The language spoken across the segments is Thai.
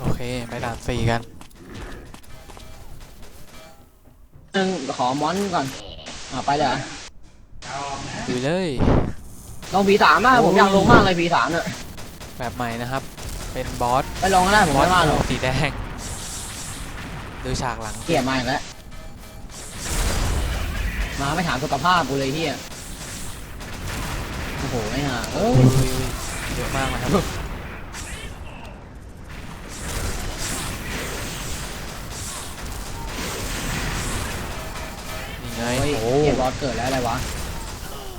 โอเค ไปด่านสี่กันหนึ่งขอมอนก่อนอ่าไปเลยเหรอดูเลย ลองผีสามมากผมอยากลงมากเลยผีสามเนี่ยแบบใหม่นะครับ เป็นบอส ไปลองก็ได้ผมบอสไม่ว่าหรอกสีแดง ดูฉากหลัง เกลียดมาอีกแล้วมาไม่ถามสุขภาพกูเลยเฮียโอ้โหไม่ห่าเอออุ้ยเยอะมากนะครับ บอสเกิดแล้วอะไรวะ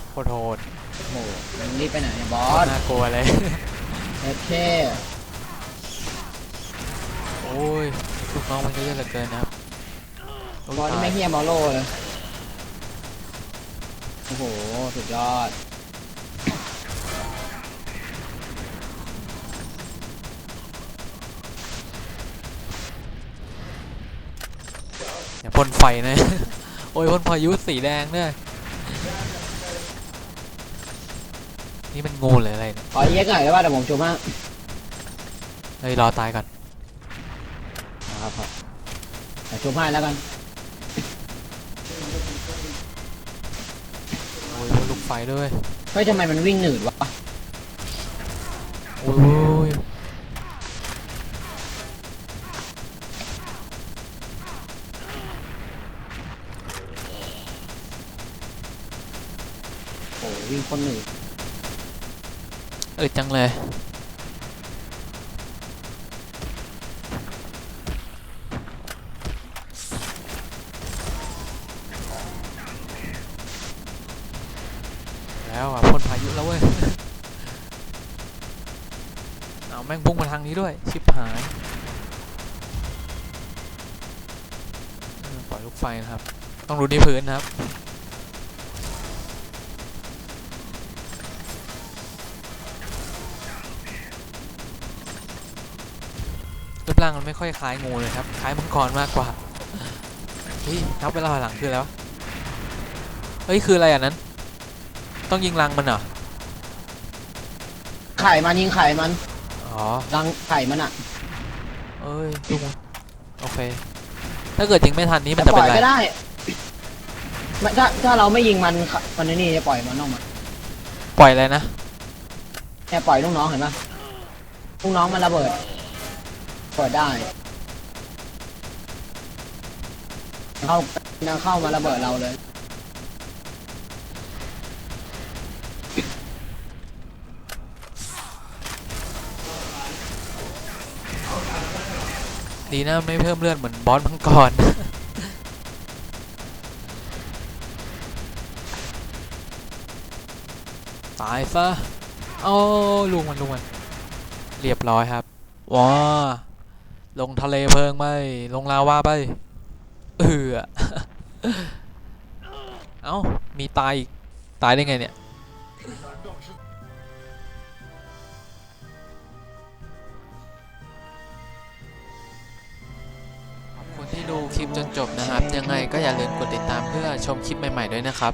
โคตรโหดโอ้โหมันรีบไปไหนเนี่ยบอโคตสรน่ากลัวเลย เอฟเคโอ้ยลูกน้องมันก็เยอะเหลือเกินนะครับบอสนี่ไม่เฮียมอลโล่เลยโอ้โหสุดยอดอย่าพ่นไฟนะ โอ้ยพ่นพายุสีแดงด้วยนี่มันงูหรืออะไรเนี่ยขอเย็กหน่อยได้ป่ะเดี๋ยวผมชูมากเฮ้ยรอตายก่อนครับครับเดี๋ยวชูให้แล้วกันโอ้ยลูกไฟด้วยเฮ้ยทำไมมันวิ่งหนืดวะโอ้ย โอ้ยโอ้โหวิ่งคนหนืดเออจังเลยแล้วอะพ่นพายุแล้วเว้ย เอาแม่งพุ่งมาทางนี้ด้วย ชิบหายปล่อยลูกไฟนะครับ ต้องดูที่พื้นนะครับ รูปร่างมันไม่ค่อยคล้ายงูเลยครับ คล้ายมังกรมากกว่า เฮ้ยนับเวลาหลังคืออะไรวะเฮ้ย คืออะไรอะนั้น ต้องยิงรังมันเหรอ ไข่มันยิงไข่มัน อ๋อ รังไข่มันอะเอ้ยลูกมันโอเค ถ้าเกิดยิงไม่ทันนี้มันจะจะปเป็ล่นอยไรก็ได้ไม่ถ้าถ้าเราไม่ยิงมันมันนี่จะปล่อยมันออกมาปล่อยอะไรนะแค่ปล่อยลูกน้องเห็นปะลูกน้องมันระเบิดเปิดได้เข้าเข้ามาระเบิดเราเลย ดีนะไม่เพิ่มเลือดเหมือนบอสมังกร ตายซะ โอ้ลุงมันลุงมัน เรียบร้อยครับ ว้า ลงทะเลเพลิงไปลงลาวาไป เออเอ้า มีตายอีก ตายได้ไงเนี่ยขอบคุณที่ดูคลิปจนจบนะครับ ยังไงก็อย่าลืมกดติดตามเพื่อชมคลิปใหม่ ๆ ด้วยนะครับ